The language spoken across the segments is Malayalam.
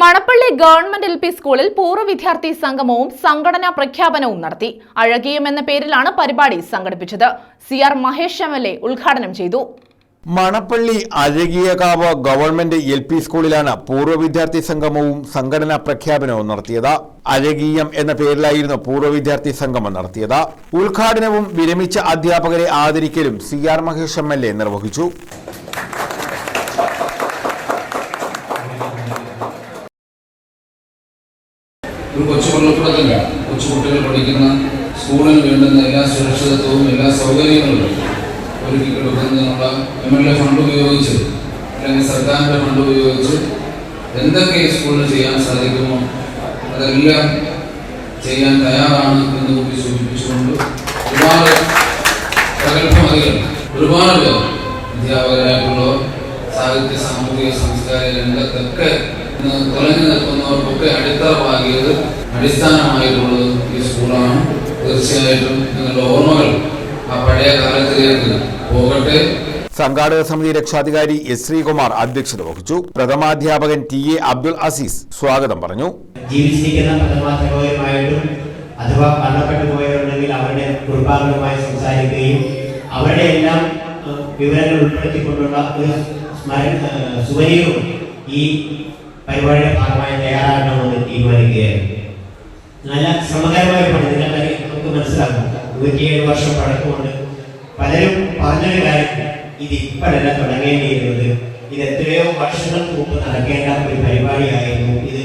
മണപ്പള്ളി ഗവൺമെന്റ് എൽ പി സ്കൂളിൽ പൂർവ വിദ്യാർത്ഥി സംഗമവും സംഘടനാ പ്രഖ്യാപനവും നടത്തി. അഴകിയം എന്ന പേരിലാണ് പരിപാടി സംഘടിപ്പിച്ചത്. C R Mahesh M L A ഉദ്ഘാടനം ചെയ്തു. Manappally Azhakiyakavu government L P സ്കൂളിലാണ് പൂർവ വിദ്യാർത്ഥി സംഗമവും സംഘടനാ പ്രഖ്യാപനവും നടത്തിയത്. അഴകീയം എന്ന പേരിലായിരുന്നു പൂർവ വിദ്യാർത്ഥി സംഗമം നടത്തിയത്. ഉദ്ഘാടനവും വിരമിച്ച അധ്യാപകരെ ആദരിക്കലും C R Mahesh M L A നിർവഹിച്ചു. ഒരു കൊച്ചു കൊല്ലപ്പുറത്തല്ല കൊച്ചു കുട്ടികൾ പഠിക്കുന്ന സ്കൂളിൽ വേണ്ടുന്ന എല്ലാ സുരക്ഷിതത്വവും എല്ലാ സൗകര്യങ്ങളും ഒരുക്കി കൊടുക്കുന്നതിനുള്ള എം എൽ എ ഫണ്ട് ഉപയോഗിച്ച് അല്ലെങ്കിൽ സർക്കാരിന്റെ ഫണ്ട് ഉപയോഗിച്ച് എന്തൊക്കെ സ്കൂളിൽ ചെയ്യാൻ സാധിക്കുമോ അതെല്ലാം ചെയ്യാൻ തയ്യാറാണ് എന്ന് കൂടി സൂചിപ്പിച്ചുകൊണ്ട് ഒരുപാട് പ്രഗത്ഭമതികൾ ഒരുപാട് പേർ അധ്യാപകരായിട്ടുള്ളവർ സാഹിത്യ സാമൂഹിക സാംസ്കാരിക രംഗത്തൊക്കെ തുലഞ്ഞു നിൽക്കുന്നവർക്കൊക്കെ അടിത്തറവാകിയത് അടിസ്ഥാനമായിട്ടുള്ളത് ഈ സ്കൂളാണ്. തീർച്ചയായിട്ടും നിങ്ങളുടെ ഓർമ്മകൾ ആ പഴയ കാലത്തിലേക്ക് പോകട്ടെ. സംഘാടക സമിതി രക്ഷാധികാരി എസ് ശ്രീകുമാർ അധ്യക്ഷത വഹിച്ചു. പ്രഥമാധ്യാപകൻ ടി എ അബ്ദുൽ അസീസ് സ്വാഗതം പറഞ്ഞു. ജീവിച്ചിരിക്കുന്ന പ്രഥമാധ്യാപകരുമായിട്ടും അഥവാ മരണപ്പെട്ടു പോയവരുണ്ടെങ്കിൽ അവരുടെ കുടുംബാംഗങ്ങളുമായി സംസാരിക്കുകയും അവരുടെ എല്ലാം വിവരങ്ങൾ ഉൾപ്പെടുത്തിക്കൊണ്ടുള്ള ഒരു സുവനീറും ഈ പരിപാടിയുടെ ഭാഗമായി തയ്യാറാക്കണമെന്ന് തീരുമാനിക്കുകയായിരുന്നു. നല്ല ശ്രമകരമായ പണി നിങ്ങളുടെ നമുക്ക് മനസ്സിലാക്കും. നൂറ്റിയേഴ് വർഷം പഴക്കമുണ്ട്. പലരും പറഞ്ഞൊരു കാര്യം ഇത് ഇപ്പോഴല്ല തുടങ്ങേണ്ടിയിരുന്നത്. ഇത് എത്രയോ വർഷങ്ങൾക്ക് മുമ്പ് നടക്കേണ്ട ഒരു പരിപാടിയായിരുന്നു ഇത്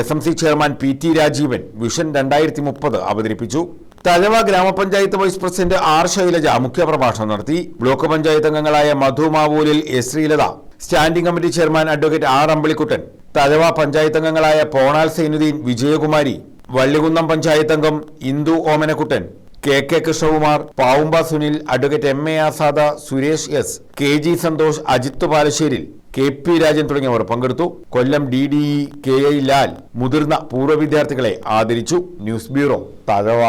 S M C chairman P T Rajeevan vision രണ്ടായിരത്തി മുപ്പത് അവതരിപ്പിച്ചു. തഴവ ഗ്രാമപഞ്ചായത്ത് വൈസ് പ്രസിഡന്റ് ആർ ശൈലജ മുഖ്യപ്രഭാഷണം നടത്തി. ബ്ലോക്ക് പഞ്ചായത്ത് അംഗങ്ങളായ Madhu Mavoolil S Sreelatha standing committee chairman advocate R Ambilikuttan Thazhava panchayat അംഗങ്ങളായ പോണാൽ സൈനുദ്ദീൻ വിജയകുമാരി വള്ളികുന്നം പഞ്ചായത്ത് അംഗം Indu Omanakuttan K K Krishnakumar Pavumba Sunil advocate M A Azad Suresh S K G Santhosh Ajith Palasseril K P Rajan തുടങ്ങിയവർ പങ്കെടുത്തു. Kollam D D E K I Lal മുതിർന്ന പൂർവ വിദ്യാർത്ഥികളെ ആദരിച്ചു. News bureau Thazhava.